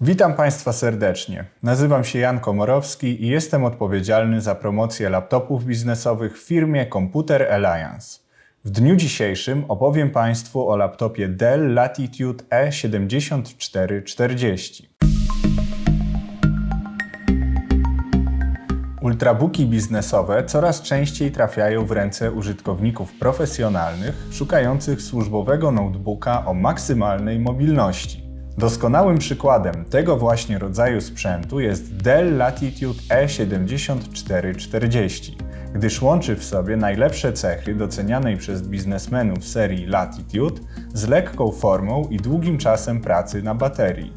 Witam Państwa serdecznie. Nazywam się Jan Komorowski i jestem odpowiedzialny za promocję laptopów biznesowych w firmie Computer Alliance. W dniu dzisiejszym opowiem Państwu o laptopie Dell Latitude E E7440. Ultrabooki biznesowe coraz częściej trafiają w ręce użytkowników profesjonalnych szukających służbowego notebooka o maksymalnej mobilności. Doskonałym przykładem tego właśnie rodzaju sprzętu jest Dell Latitude E E7440, gdyż łączy w sobie najlepsze cechy docenianej przez biznesmenów serii Latitude z lekką formą i długim czasem pracy na baterii.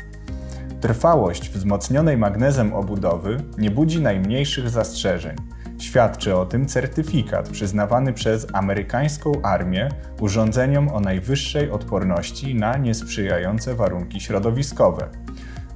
Trwałość wzmocnionej magnezem obudowy nie budzi najmniejszych zastrzeżeń. Świadczy o tym certyfikat przyznawany przez amerykańską armię urządzeniom o najwyższej odporności na niesprzyjające warunki środowiskowe.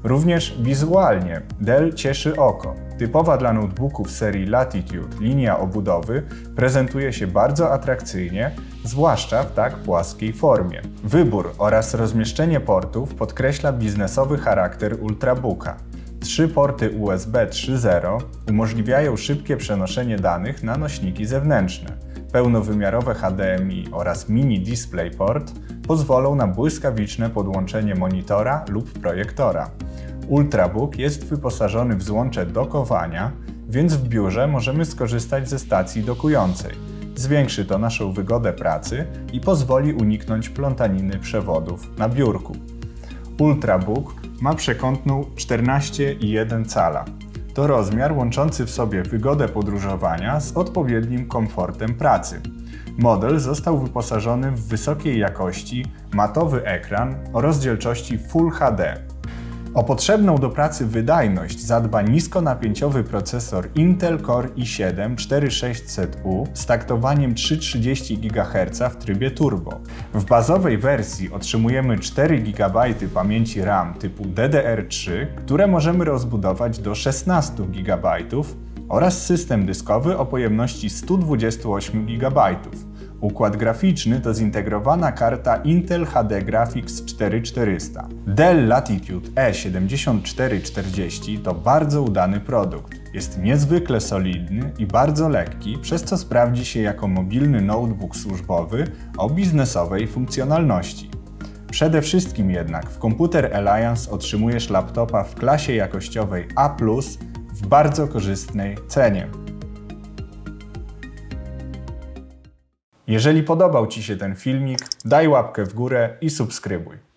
Również wizualnie Dell cieszy oko. Typowa dla notebooków serii Latitude linia obudowy prezentuje się bardzo atrakcyjnie, zwłaszcza w tak płaskiej formie. Wybór oraz rozmieszczenie portów podkreśla biznesowy charakter Ultrabooka. Trzy porty USB 3.0 umożliwiają szybkie przenoszenie danych na nośniki zewnętrzne. Pełnowymiarowe HDMI oraz mini DisplayPort pozwolą na błyskawiczne podłączenie monitora lub projektora. Ultrabook jest wyposażony w złącze dokowania, więc w biurze możemy skorzystać ze stacji dokującej. Zwiększy to naszą wygodę pracy i pozwoli uniknąć plątaniny przewodów na biurku. Ultrabook ma przekątną 14,1 cala. To rozmiar łączący w sobie wygodę podróżowania z odpowiednim komfortem pracy. Model został wyposażony w wysokiej jakości matowy ekran o rozdzielczości Full HD. O potrzebną do pracy wydajność zadba niskonapięciowy procesor Intel Core i7 4600U z taktowaniem 330 GHz w trybie turbo. W bazowej wersji otrzymujemy 4 GB pamięci RAM typu DDR3, które możemy rozbudować do 16 GB oraz system dyskowy o pojemności 128 GB. Układ graficzny to zintegrowana karta Intel HD Graphics 4400. Dell Latitude E E7440 to bardzo udany produkt. Jest niezwykle solidny i bardzo lekki, przez co sprawdzi się jako mobilny notebook służbowy o biznesowej funkcjonalności. Przede wszystkim jednak w Computer Alliance otrzymujesz laptopa w klasie jakościowej A+, w bardzo korzystnej cenie. Jeżeli podobał Ci się ten filmik, daj łapkę w górę i subskrybuj.